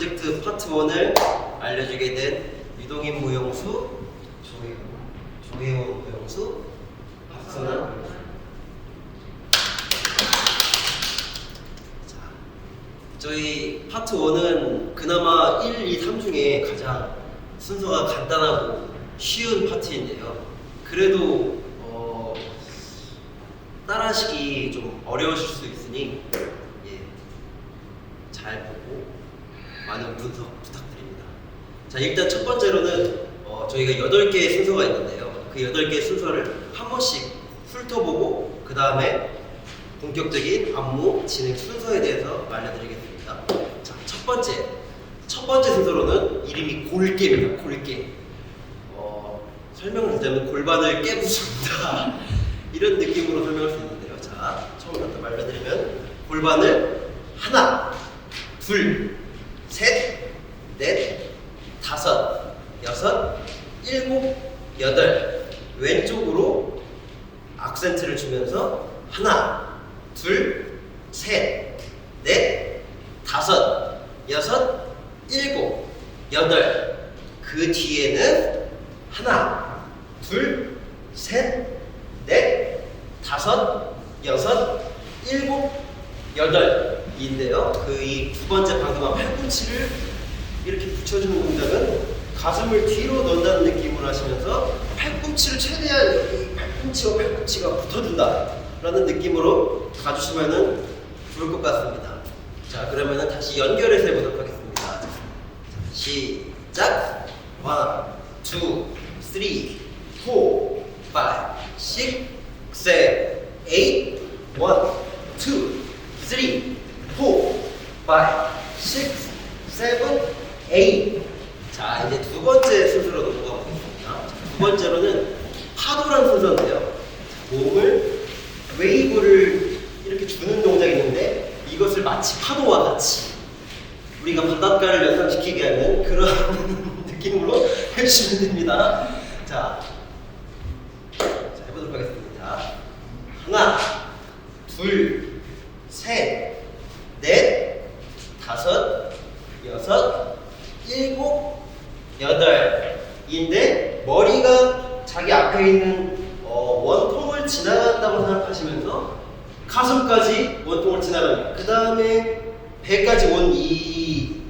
프로젝트 파트 1을 알려주게 된 유동인 무용수 조혜원 무용수 박선아 자, 저희 파트 1은 그나마 1, 2, 3 중에 가장 순서가 간단하고 쉬운 파트인데요. 그래도 어, 따라하시기 좀 어려우실 수 있으니 예, 잘 보고 많은 분석 부탁드립니다. 자 일단 첫 번째로는 어, 저희가 8개의 순서가 있는데요. 그 8개의 순서를 한 번씩 훑어보고 그 다음에 본격적인 안무 진행 순서에 대해서 알려드리겠습니다. 자, 첫 번째. 첫 번째 순서로는 이름이 골깨입니다. 골깨. 어, 설명을 드리자면 골반을 깨부순다. 이런 느낌으로 설명할 수 있는데요. 자, 처음부터 알려드리면 골반을 하나, 둘, 셋, 넷, 다섯, 여섯, 일곱, 여덟. 왼쪽으로 악센트를 주면서 하나, 둘, 셋, 넷, 다섯, 여섯, 일곱, 여덟. 그 뒤에는 하나, 둘, 셋, 넷, 다섯, 여섯, 일곱, 여덟 인데요. 그 이 두 번째 방금 한 팔꿈치를 이렇게 붙여주는 동작은 가슴을 뒤로 넣는다는 느낌으로 하시면서 팔꿈치를 최대한 팔꿈치와 팔꿈치가 붙어준다라는 느낌으로 가주시면은 좋을 것 같습니다. 자 그러면은 다시 연결해서 해보도록 하겠습니다. 자, 시작. One, two, three, four, five, six, seven, eight. One, two, three, 6, 7, 8. 자, 이제 두 번째 순서로 넘어가 보겠습니다. 두 번째로는 파도란 순서인데요. 몸을 웨이브를 이렇게 주는 동작이 있는데 이것을 마치 파도와 같이 우리가 바닷가를 연상시키게 하는 그런 느낌으로 해주시면 됩니다. 자, 자 해보도록 하겠습니다. 하나, 둘, 셋, 넷, 다섯, 여섯, 일곱, 여덟인데 머리가 자기 앞에 있는 어, 원통을 지나간다고 생각하시면서 가슴까지 원통을 지나갑니다. 그 다음에 배까지 온 이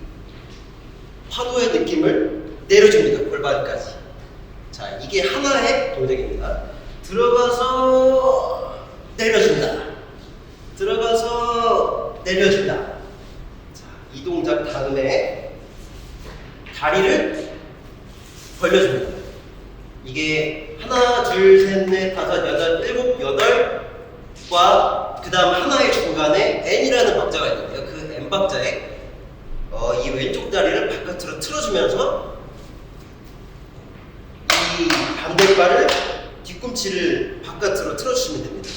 파도의 느낌을 내려줍니다. 골반까지. 자, 이게 하나의 동작입니다. 들어가서 내려준다. 들어가서 내려준다. 동작 다음에 다리를 벌려줍니다. 이게 하나, 둘, 셋, 넷, 다섯, 여덟, 일곱, 여덟과 그 다음 하나의 중간에 N이라는 박자가 있는데요. 그 N 박자에 어, 이 왼쪽 다리를 바깥으로 틀어주면서 이 반대발을 뒤꿈치를 바깥으로 틀어주시면 됩니다.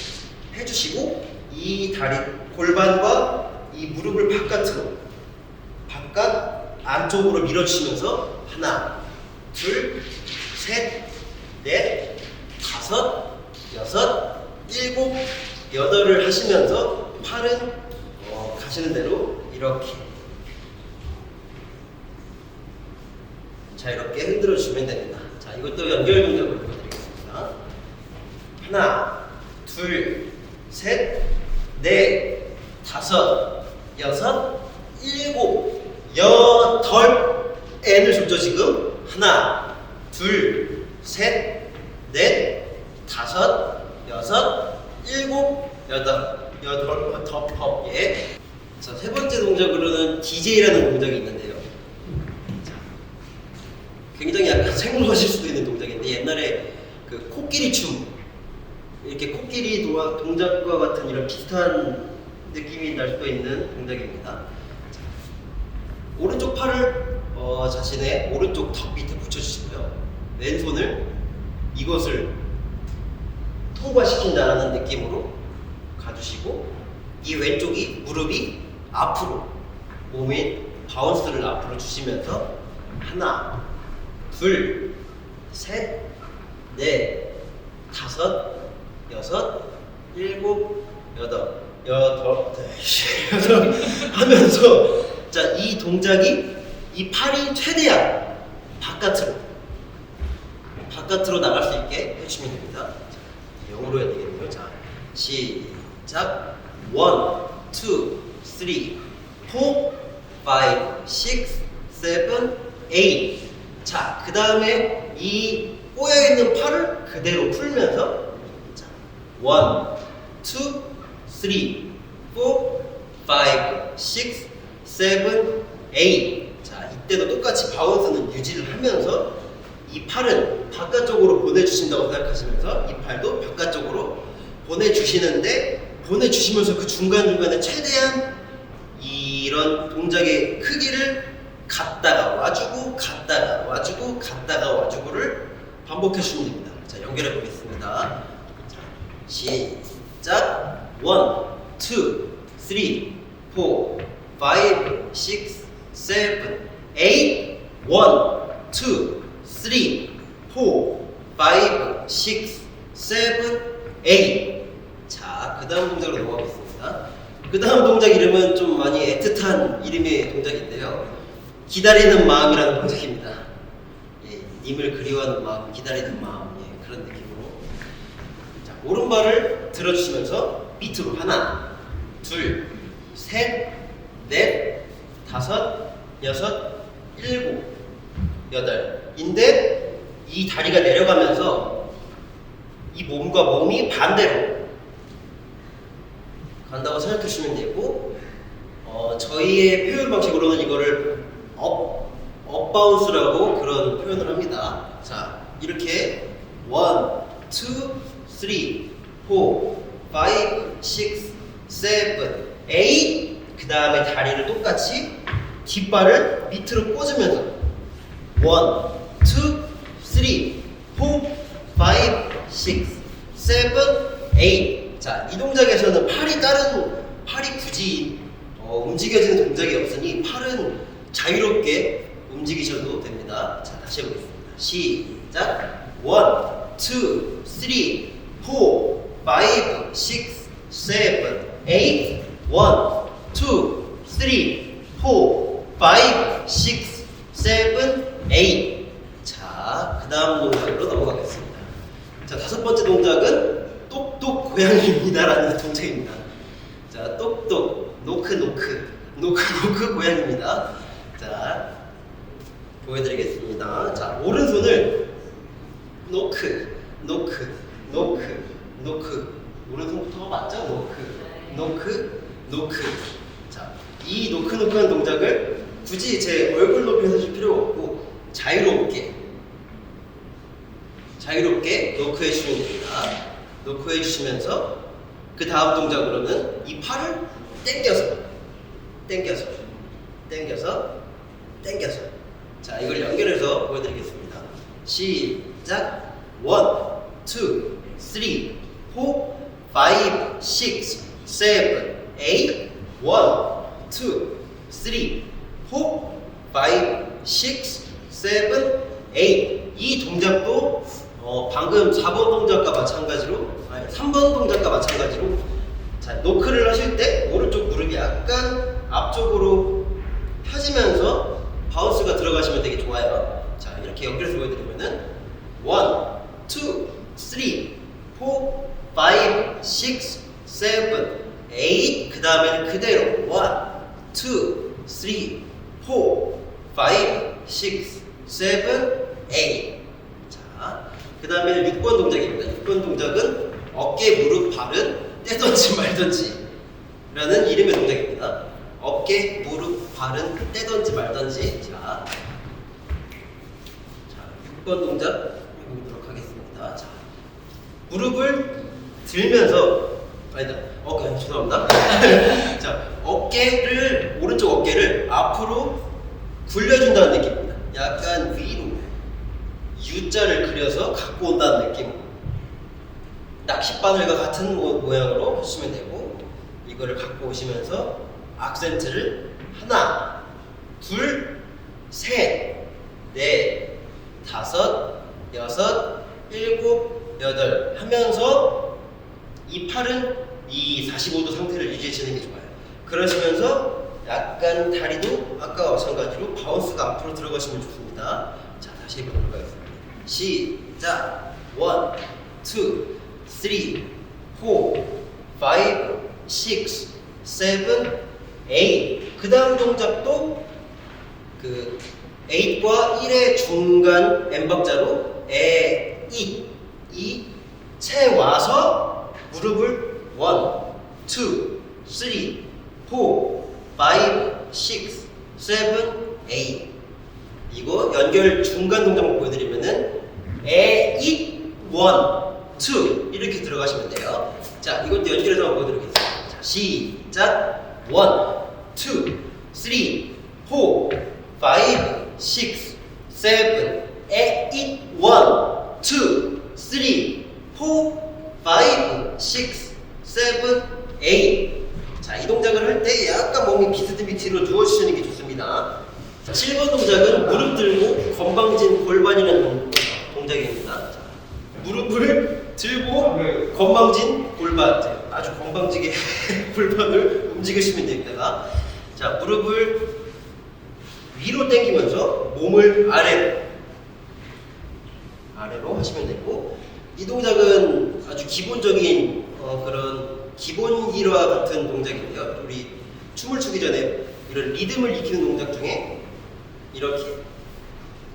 해주시고 이 다리 골반과 이 무릎을 바깥으로 바깥 안쪽으로 밀어주시면서 하나 둘 셋 넷 다섯 여섯 일곱 여덟을 하시면서 팔은 어, 가시는 대로 이렇게 자유롭게 흔들어 주시면 됩니다. 자, 이것도 연결 동작으로 보여드리겠습니다. 하나, 둘, 셋, 넷, 다섯, 여섯, 일곱, 여덟. N을 줬죠, 지금? 하나, 둘, 셋, 넷, 다섯, 여섯, 일곱, 여덟. 여덟, 덮, 예. 자, 세 번째 동작으로는 DJ라는 동작이 있는데요. 자, 굉장히 약간 생소하실 수도 있는 동작인데 옛날에 그 코끼리 춤 이렇게 코끼리 동작과 같은 이런 비슷한 느낌이 날 수도 있는 동작입니다. 자, 오른쪽 팔을 어, 자신의 오른쪽 턱 밑에 붙여주시고요. 왼손을 이것을 통과시킨다라는 느낌으로 가주시고 이 왼쪽이 무릎이 앞으로 몸의 바운스를 앞으로 주시면서 하나 둘, 셋, 넷, 다섯, 여섯, 일곱, 여덟, 여덟, 네, 여섯 하면서 자 이 동작이 이 팔이 최대한 바깥으로 바깥으로 나갈 수 있게 해주시면 됩니다. 자, 영어로 해야 되겠네요. 자, 시작. 1, 2, 3, 4, 5, 6, 7, 8. 자, 그 다음에 이 꼬여있는 팔을 그대로 풀면서 자, 1, 2, 3, 4, 5, 6, 7, 8. 자, 이때도 똑같이 바운스는 유지를 하면서 이 팔은 바깥쪽으로 보내주신다고 생각하시면서 이 팔도 바깥쪽으로 보내주시는데 보내주시면서 그 중간중간에 최대한 이런 동작의 크기를 갔다가 와주고 갔다가 와주고 갔다가 와주고를 반복해 주시면 됩니다. 자, 연결해 보겠습니다. 자, 시작. 1, 2, 3, 4, 5, 6, 7, 8. 1, 2, 3, 4, 5, 6, 7, 8. 자, 그 다음 동작으로 넘어가겠습니다. 그 다음 동작 이름은 좀 많이 애틋한 이름의 동작인데요. 기다리는 마음이라는 동작입니다. 예, 님을 그리워하는 마음, 기다리는 마음, 예, 그런 느낌으로. 자, 오른발을 들어주시면서 밑으로 하나, 둘, 셋, 넷, 다섯, 여섯, 일곱, 여덟인데 이 다리가 내려가면서 이 몸과 몸이 반대로 간다고 생각해 주시면 되고 어, 저희의 표현 방식으로는 이거를 업, 업바운스라고 그런 표현을 합니다. 자, 이렇게 1, 2, 3, 4, 5, 6, 7, 8. 그 다음에 다리를 똑같이 뒷발을 밑으로 꽂으면서 1, 2, 3, 4, 5, 6, 7, 8. 자, 이 동작에서는 팔이 다른 팔이 굳이 어, 움직여지는 동작이 없으니 팔은 자유롭게 움직이셔도 됩니다. 자, 다시 해보겠습니다. 시작. 1, 2, 3, 4, 5, 6, 7, 8. 1, 2, 3, 4, 5, 6, 7, 8. 자, 그 다음 동작으로 넘어가겠습니다. 자, 다섯 번째 동작은 똑똑 고양이입니다라는 동작입니다. 자, 똑똑, 노크, 노크, 노크, 노크 고양이입니다. 자, 보여드리겠습니다. 자, 오른손을 노크, 노크, 노크, 노크. 오른손부터 맞죠? 노크, 노크, 노크. 자, 이 노크, 노크하는 동작을 굳이 제 얼굴 높이에서 줄 필요가 없고 자유롭게 자유롭게 노크해 주시면 됩니다. 노크해 주시면서 그 다음 동작으로는 이 팔을 당겨서 당겨서 당겨서 당겨서 자 이걸 연결해서 보여드리겠습니다. 시작 1, 2, 3, 4, 5, 6, 7, 8 1, 2, 3, 4, 5, 6, 7, 8 이 동작도 어, 방금 4번 동작과 마찬가지로 아니 3번 동작과 마찬가지로 자 노크를 하실 때 오른쪽 무릎이 약간 앞쪽으로 펴지면서 바운스가 들어가시면 되게 좋아요. 자 이렇게 연결해서 보여드리면은 1, 2, 3, 4, 5, 6, 7, 8. 그 다음에는 그대로 1, 2, 3, 4, 5, 6, 7, 8. 자, 그 다음에 6번 동작입니다. 6번 동작은 어깨, 무릎, 발은 떼던지 말던지 라는 이름의 동작입니다. 어깨, 무릎, 발은 떼던지 말던지. 자, 자 6번 동작 해보도록 하겠습니다. 자, 무릎을 들면서 아니다 어깨 죄송합니다 자 어깨를 오른쪽 어깨를 앞으로 굴려준다는 느낌입니다 약간 위로 U자를 그려서 갖고 온다는 느낌 낚싯바늘과 같은 모- 모양으로 해주시면 되고 이거를 갖고 오시면서 악센트를 하나 둘 셋 넷 다섯 여섯 일곱 여덟 하면서 이 팔은 이 45도 상태를 유지하시는 게 좋아요. 그러시면서 약간 다리도 아까와 마찬가지로 바운스가 앞으로 들어가시면 좋습니다. 자, 다시 해보도록 하겠습니다. 시작. 원, 투, 쓰리, 포, 파이브, 식스, 세븐, 에잇. 그 다음 동작도 그 8과 1의 중간 N박자로 에, 이, 이, 채 와서 무릎을 1, 2, 3, 4, 5, 6, 7, 8 이거 연결 중간 동작만 보여드리면은 에, 이, 1, 2 이렇게 들어가시면 돼요. 자 이것도 연결해서 보여드리겠습니다. 자, 시작. 1, 2, 3, 4, 5, 6, 7, 8, 1, 2, 3, 4, 5, 6, 7, 8. 자, 이 동작을 할 때 약간 몸이 비스듬히 뒤로 누워주시는 게 좋습니다. 자, 7번 동작은 무릎 들고 건방진 골반이라는 동- 동작입니다. 자, 무릎을 들고 건방진 골반. 아주 건방지게 골반을 움직이시면 됩니다. 자, 무릎을 위로 당기면서 몸을 아래로 아래로 하시면 되고 이 동작은 아주 기본적인 어, 그런 기본 일화 같은 동작인데요. 우리 춤을 추기 전에 이런 리듬을 익히는 동작 중에 이렇게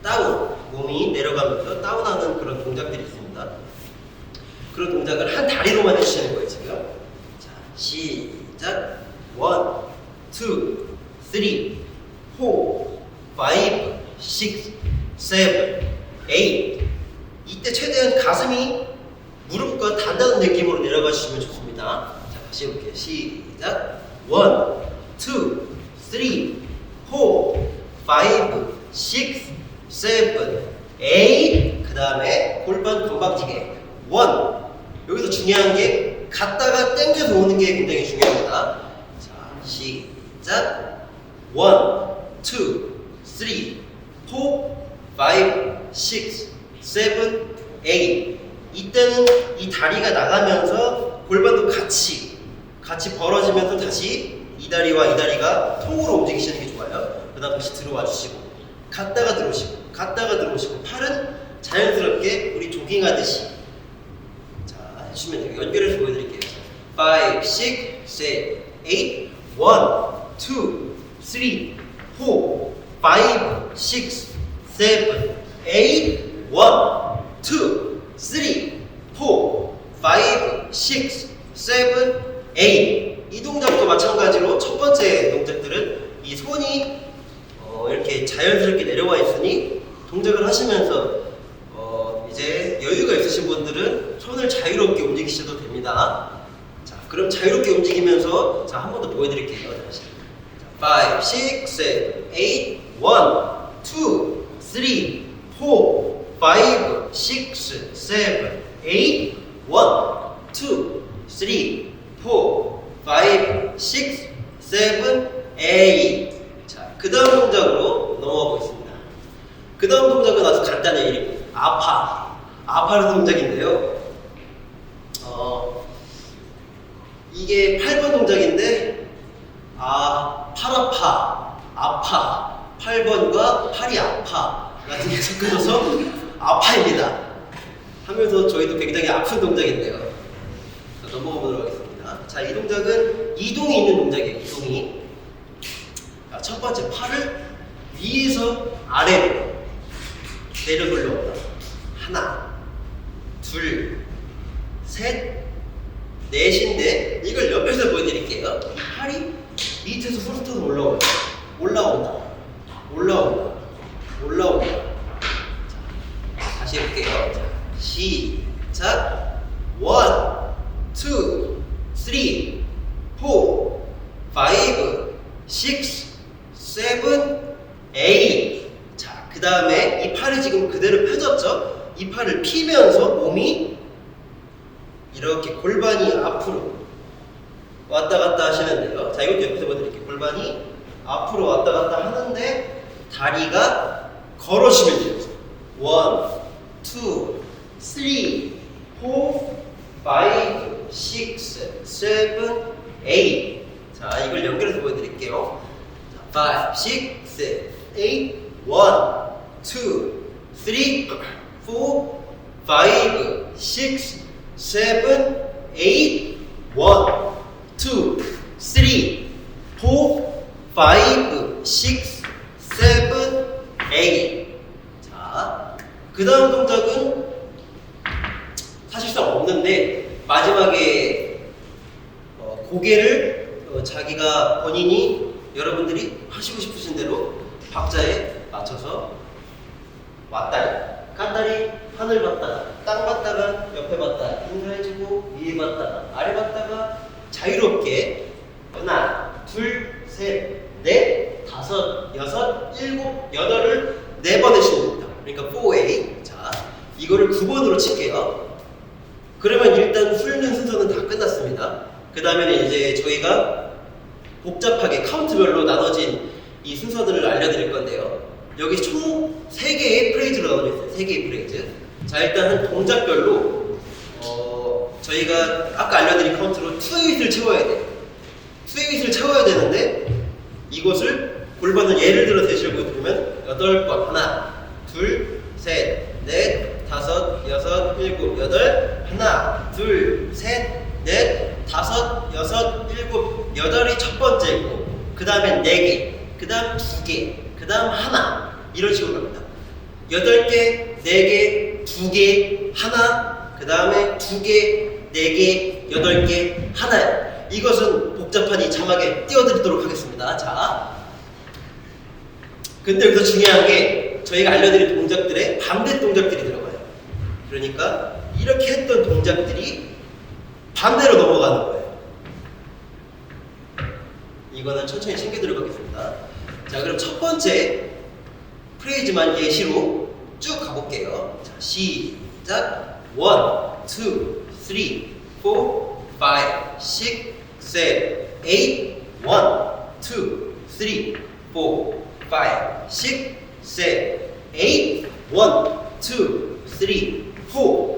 다운 몸이 내려가면서 다운하는 그런 동작들이 있습니다. 그런 동작을 한 다리로만 해주시는 거예요 지금. 자 시작. 원, 투, 쓰리, 포, 파이브, 식스, 세븐, 에잇. 이때 최대한 가슴이 무릎과 닿는 느낌으로 내려가 주시면 좋습니다. 자, 다시 해볼게요. 시작. 원, 투, 쓰리, 포, 파이브, 식스, 세븐, 에잇. 그 다음에 골반 건방지게. 원. 여기서 중요한 게 갔다가 당겨서 오는 게 굉장히 중요합니다. 자, 시작. 원, 투, 쓰리, 포, 파이브, 식스, 세븐, 에잇. 이때는 이 다리가 나가면서 골반도 같이 같이 벌어지면서 다시 이 다리와 이 다리가 통으로 움직이시는 게 좋아요. 그다음 다시 들어와 주시고 갔다가 들어오시고 갔다가 들어오시고 팔은 자연스럽게 우리 조깅하듯이 자 해주시면 돼요. 연결해서 보여드릴게요. 5, 6, 7, 8 1, 2, 3, 4, 5, 6, 7, 8 1, 2, 3, 4, 5, 6, 7, 8. 이 동작도 마찬가지로 첫 번째 동작들은 이 손이 어, 이렇게 자연스럽게 내려와 있으니 동작을 하시면서 어, 이제 여유가 있으신 분들은 손을 자유롭게 움직이셔도 됩니다. 자, 그럼 자유롭게 움직이면서 자, 한 번 더 보여드릴게요. 다시. 5, 6, 7, 8, 1, 2, 3, 4, 5, 6, 7, 8, 1, 2, 3, 4, 5, 6, 7, 8. 자, 그 다음 동작으로 넘어가 보겠습니다. 그 다음 동작은 아주 간단해요. 이름이 아파. 아파라는 동작인데요. 어, 이게 8번 동작인데, 아, 팔 아파, 아파, 8번과 팔이 아파 같은 게 섞여져서 아파입니다. 하면서 저희도 굉장히 아픈 동작인데요. 자, 넘어가 보도록 하겠습니다. 자, 이 동작은 이동이 있는 동작이에요, 이동이. 자, 첫 번째, 팔을 위에서 아래로 내려 돌려온다. 하나, 둘, 셋, 넷인데 이걸 옆에서 보여드릴게요. 이 팔이 밑에서 후루룩 올라온다. 올라온다. 올라온다. 올라온다. 자, 다시 해볼게요. 자, 시작. 원, 투, 쓰리, 포, 파이브, 식스, 세븐, 에잇. 자, 그 다음에 이 팔이 지금 그대로 펴졌죠? 이 팔을 피면서 몸이 이렇게 골반이 앞으로 왔다 갔다 하시면 돼요. 자, 이것도 옆에서 보여드릴게요. 골반이 앞으로 왔다 갔다 하는데 다리가 걸어주면 돼요. 원, 투, 쓰리, 포, 파이브, 식스, 세븐, 에잇. 자, 이걸 연결해서 보여드릴게요. five, six, seven, eight, one, two, three, four, five, six, seven, eight, one, two, three, four, five, six, seven, eight. 자, 그 다음 동작은 사실상 없는데 마지막에 어, 고개를 어, 자기가 본인이 여러분들이 하시고 싶으신 대로 박자에 맞춰서 왔다리 갔다리 하늘 봤다가 땅 봤다가 옆에 봤다가 인사해주고 위에 봤다가 아래 봤다가 자유롭게 하나 둘셋넷 다섯 여섯 일곱 여덟을 네번 해주시면 됩니다. 그러니까 4A 자 이거를 9번으로 칠게요 그러면 일단 훑는 순서는 다 끝났습니다. 그 다음에는 이제 저희가 복잡하게 카운트별로 나눠진 이 순서들을 알려드릴 건데요. 여기 총 3개의 프레이즈로 나눠져 있어요. 3개의 프레이즈. 자, 일단은 동작별로, 어, 저희가 아까 알려드린 카운트로 2잇을 채워야 돼요. 2잇을 채워야 되는데, 이것을 골반을 예를 들어 대시고 보면 8번. 하나, 둘, 셋, 넷, 다섯, 여섯, 여덟. 하나, 둘, 셋, 넷, 다섯, 여섯, 일곱, 여덟이 첫 번째고, 그 다음에 네 개, 그 다음 두 개, 그 다음 하나. 이런 식으로 갑니다. 여덟 개, 네 개, 두 개, 하나, 그 다음에 두 개, 네 개, 여덟 개, 하나. 이것은 복잡한 이 자막에 띄워드리도록 하겠습니다. 자. 근데 여기서 중요한 게 저희가 알려드린 동작들의 반대 동작들이 들어가요. 그러니까 이렇게 했던 동작들이 반대로 넘어가는 거예요. 이거는 천천히 챙겨 들어가겠습니다. 자, 그럼 첫 번째 프레이즈만 예시로 쭉 가볼게요. 자, 시작. 1, 2, 3, 4, 5, 6, 7, 8, 1, 2, 3, 4, 5, 6, 7, 8, 1, 2, 3, 4,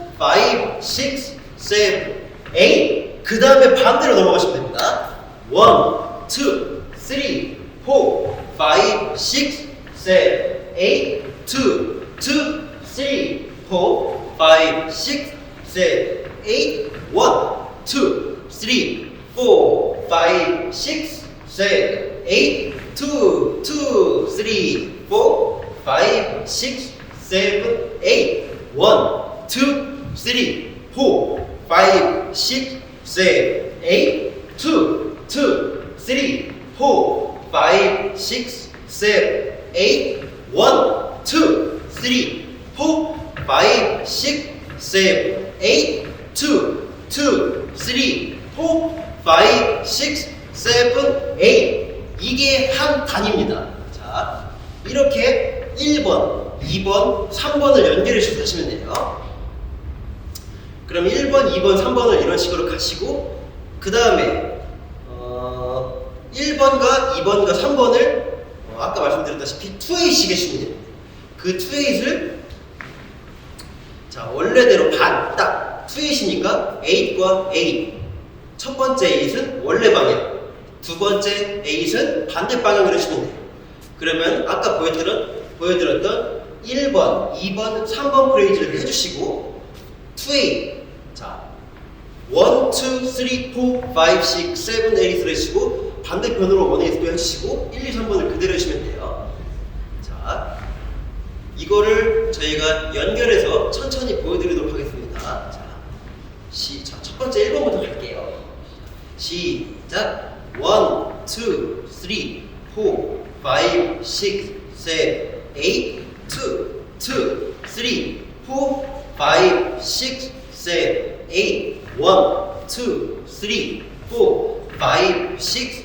5, 6, 7, 8. 그 다음에 반대로 넘어가시면 됩니다. 1, 2, 3, 4, 5, 6, 7, 8, 2, 2, 3, 4, 5, 6, 7, 8, 1, 2, 3, 4, 5, 6, 7, 8, 2, 2, 3, 4, 5, 6, 7, 8, 1, 2, 3, 4, 5, 6, 7, 8, 2, 2, 3, 4, 5, 6, 7, 8, 1, 2, 3, 4, 5, 6, 7, 8, 2, 2, 3, 4, 5, 6, 7, 8. 이게 한 단위입니다. 자, 이렇게 1번, 2번, 3번을 연결해 주셔서 하시면 돼요. 그럼 1번, 2번, 3번을 이런 식으로 가시고 그 다음에 어, 1번과 2번과 3번을 어, 아까 말씀드렸다시피 2에이씩 해주시면 됩니다. 그 2에이를 자 원래대로 반 딱 2에이시니까 8과 8. 첫 번째 8은 원래 방향, 두 번째 8은 반대 방향으로 해주시면 돼요. 그러면 아까 보여드렸, 보여드렸던 1번, 2번, 3번 프레이즈를 해주시고 2A 자 1, 2, 3, 4, 5, 6, 7, 8을 해주시고 반대편으로 1A도 해주시고 1, 2, 3번을 그대로 해주시면 돼요. 자 이거를 저희가 연결해서 천천히 보여드리도록 하겠습니다. 자, 시, 자, 첫 번째 1번부터 갈게요. 시작. 1, 2, 3, 4, 5, 6, 7, 8 2, 2, 3, 4, 5, 6, 7, 8 1, 2, 3, 4, 5, 6,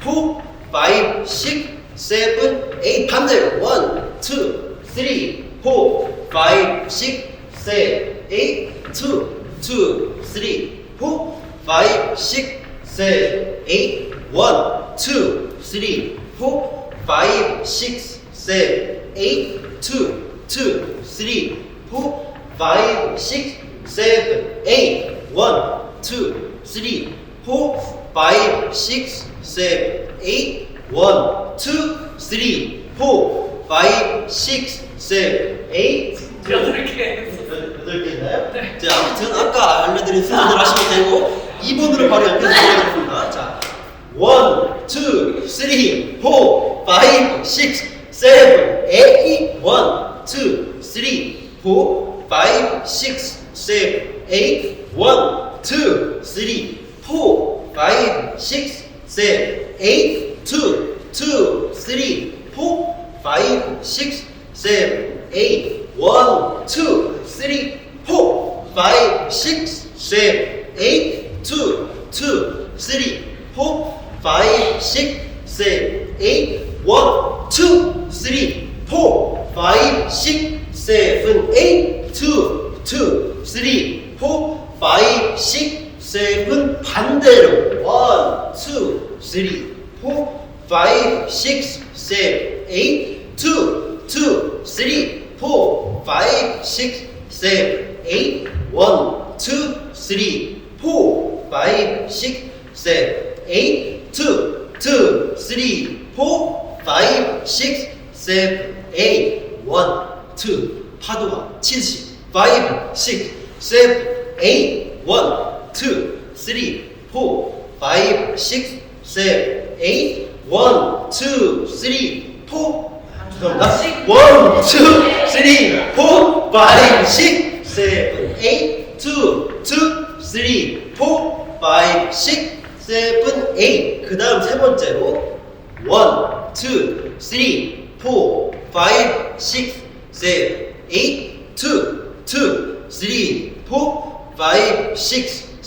four, five, six, seven, eight. 반대로 one, two, three, four, five, six, seven, eight. Two, two, three, four, five, six, seven, eight. One, two, three, four, five, six, seven, eight. Two, two, three, four, five, six, seven, eight. One, two, three, four, five, six, seven, eight. One, two, three, four, five, six, seven, eight. 여덟 개. 여덟 개인가요? 자, 아무튼 아까 알려드린 순서대로 하시면 되고 2번으로 바로 연결드리겠습니다. 자, 1, 2, 3, 4, 5, 6, 7, 8, 1, 2, 3, 4, 5, 6, 7, 8, 1, 2, 3, 4, 5, 6, 7, 8, 2, 2, 3, 4, 5, 6, 7, 8, 1, 2, 3, 4, 5, 6, 7, 8, 2, 2, 3, 4, 5, 6, 7, 8, 1, 2, 3, 4, 5, 6, 7, 8, 2, 2, 3, 4, 5, 6, 7 반대로 1, 2, 3, 4, 5, 6, 7, 8, 2, 2, 3, 4, 5, 6, 7, 8, 1, 2, 3, 4, 5, 6, 7, 8, 2, 2, 3, 4, 5, 6, 7, 8, 1, 2, 파도가 70, 5, 6, 7, 8, 1, 2, 3, 4, 5, 6, 7, 8, 1, 2, 3, 4, 죄송합니다. 1, 2, 3, 4, 5, 6, 7, 8, 2, 2, 3, 4, 5, 6, 7, 8. 그 다음 세 번째로 1, 2, 3, 4, 5, 6, 7, 8, 2, 2, 3, 4, 5, 6,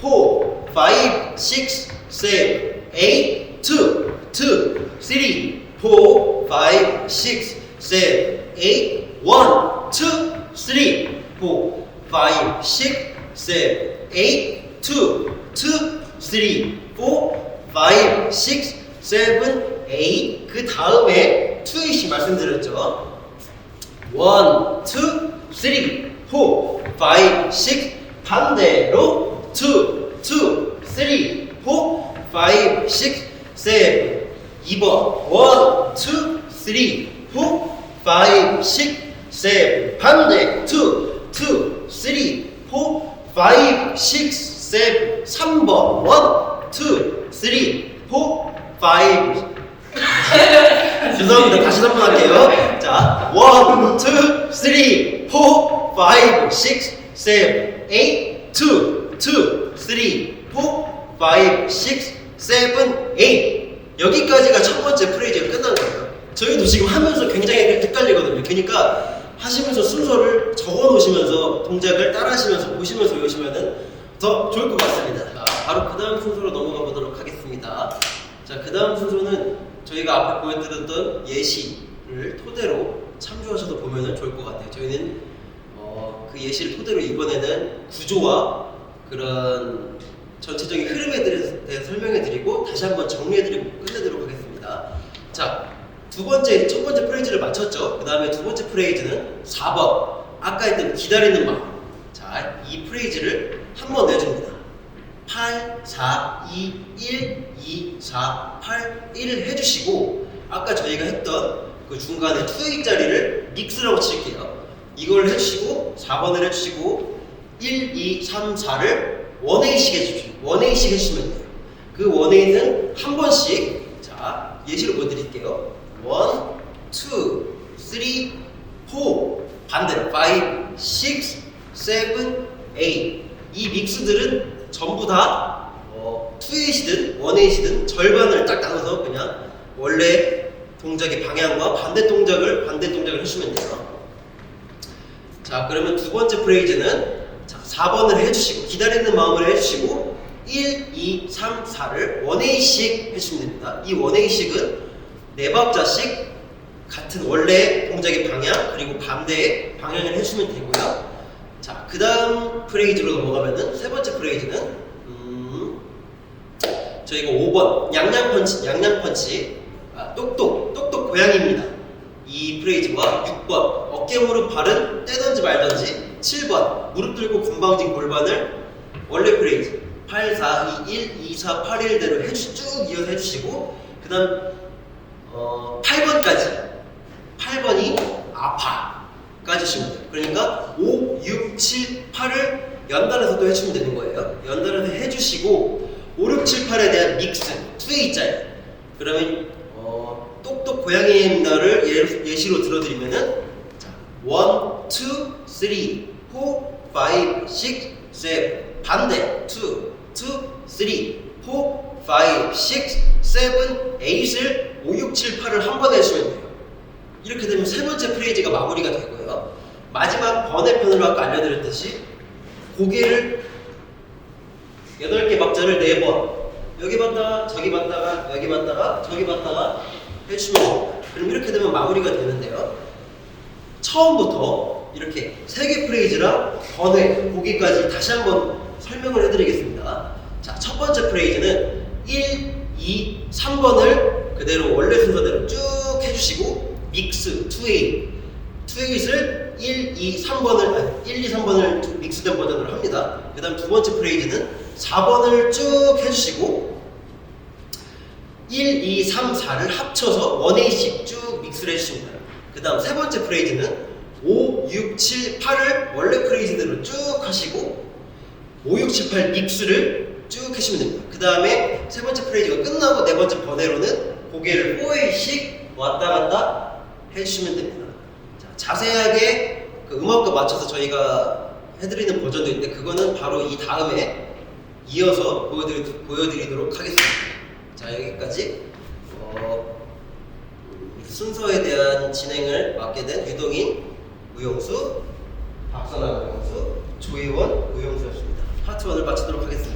4, 5, 6, 7, 8, 2, 2, 3, 4, 5, 6, 7, 8, 1, 2, 3, 4, 5, 6, 7, 8, 2, 2, 3, 4, 5, 6, 7, 8. 그 다음에 투이시 말씀드렸죠. 1, 2, 3, 4, 5, 6 반대로 2, 2, 3, 4, 5, 6, 7 2번. 1, 2, 3, 4, 5, 6, 7 반대. 2, 2, 3, 4, 5, 6, 7 3번. 1, 2, 3, 4, 5 죄송합니다. 다시 한 번 할게요. 자, 1, 2, 3, 4, 5, 6, 7, 8, 2, 2, 3, 4, 5, 6, 7, 8. 여기까지가 첫 번째 프레이즈가 끝난 거예요. 저희도 지금 하면서 굉장히 헷갈리거든요. 그러니까 하시면서 순서를 적어 놓으시면서 동작을 따라 하시면서 보시면서 외우시면은 더 좋을 것 같습니다. 자, 바로 그 다음 순서로 넘어가 보도록 하겠습니다. 자, 그 다음 순서는 저희가 앞에 보여드렸던 예시를 토대로 참조하셔도 보면은 좋을 것 같아요. 저희는 어, 그 예시를 토대로 이번에는 구조와 그런 전체적인 흐름에 대해서 설명해 드리고 다시 한번 정리해 드리고 끝내도록 하겠습니다. 자, 두 번째, 첫 번째 프레이즈를 마쳤죠. 그 다음에 두 번째 프레이즈는 4번. 아까 했던 기다리는 마음. 자, 이 프레이즈를 한 번 내줍니다. 8, 4, 2, 1, 2, 4, 8, 1을 해주시고 아까 저희가 했던 그 중간에 2의 자리를 믹스라고 칠게요. 이걸 해주시고 4번을 해주시고 1, 2, 3, 4를 원웨이씩 해주십시오. 원웨이씩 해주시면 돼요. 그 원웨이는 한 번씩 자 예시로 보여드릴게요. 1, 2, 3, 4 반대로 5, 6, 7, 8 이 믹스들은 전부 다 어, 2에이시든 1에이시든 절반을 딱 나눠서 그냥 원래 동작의 방향과 반대 동작을 반대 동작을 해주시면 돼요. 자 그러면 두 번째 프레이즈는 자, 4번을 해주시고 기다리는 마음으로 해주시고 1, 2, 3, 4를 원웨이씩 해주시면 됩니다. 이 원웨이씩은 네 박자씩 같은 원래 동작의 방향 그리고 반대의 방향을 해주시면 되고요. 자, 그 다음 프레이즈로 넘어가면은 세 번째 프레이즈는 음, 저희가 5번 양양 펀치, 양양 펀치, 아, 똑똑, 똑똑 고양이입니다. 이 프레이즈와 6번 어깨 무릎 발은 떼던지 말던지 7번. 무릎 들고 건방진 골반을 원래 프레이즈 8, 4, 2, 1, 2, 4, 8, 1대로 해주, 쭉 이어서 해주시고 그 다음 어, 8번까지. 8번이 아파까지 하시면 돼요. 그러니까 5, 6, 7, 8을 연달아서도 해주시면 되는 거예요. 연달아서 해주시고 5, 6, 7, 8에 대한 믹스 2A자예요 그러면 어, 똑똑 고양이입니다를 예, 예시로 들어드리면은 자, 1, 2, 3, 4, 5, 6, 7 반대 2, 2, 3, 4, 5, 6, 7, 8을 5, 6, 7, 8을 한 번에 해주시면 돼요 이렇게 되면 세 번째 프레이즈가 마무리가 되고요 마지막 번외편으로 아까 알려드렸듯이 고개를 8개 박자를 4번 여기 봤다가 저기 봤다가 여기 봤다가 저기 봤다가 됩니다. 그럼 이렇게 되면 마무리가 되는데요. 처음부터 이렇게 세 개 프레이즈랑 번외 보기까지 다시 한번 설명을 해드리겠습니다. 자, 첫 번째 프레이즈는 1, 2, 3번을 그대로 원래 순서대로 쭉 해주시고 믹스 2A 2A를 1, 2, 3번을 아니, 1, 2, 3번을 믹스된 버전으로 합니다. 그 다음 두 번째 프레이즈는 4번을 쭉 해주시고 1, 2, 3, 4를 합쳐서 1A씩 쭉 믹스를 해주시면 돼요. 그 다음 세 번째 프레이즈는 5, 6, 7, 8을 원래 프레이즈대로 쭉 하시고 5, 6, 7, 8 믹스를 쭉 하시면 됩니다. 그 다음에 세 번째 프레이즈가 끝나고 네 번째 번외로는 고개를 4A씩 왔다 갔다 해주시면 됩니다. 자, 자세하게 그 음악과 맞춰서 저희가 해드리는 버전도 있는데 그거는 바로 이 다음에 이어서 보여드리, 보여드리도록 하겠습니다. 자 여기까지 어, 음, 순서에 대한 진행을 맡게 된 유동인 우영수, 박선아 우영수, 조혜원 우영수였습니다. 파트 1을 마치도록 하겠습니다.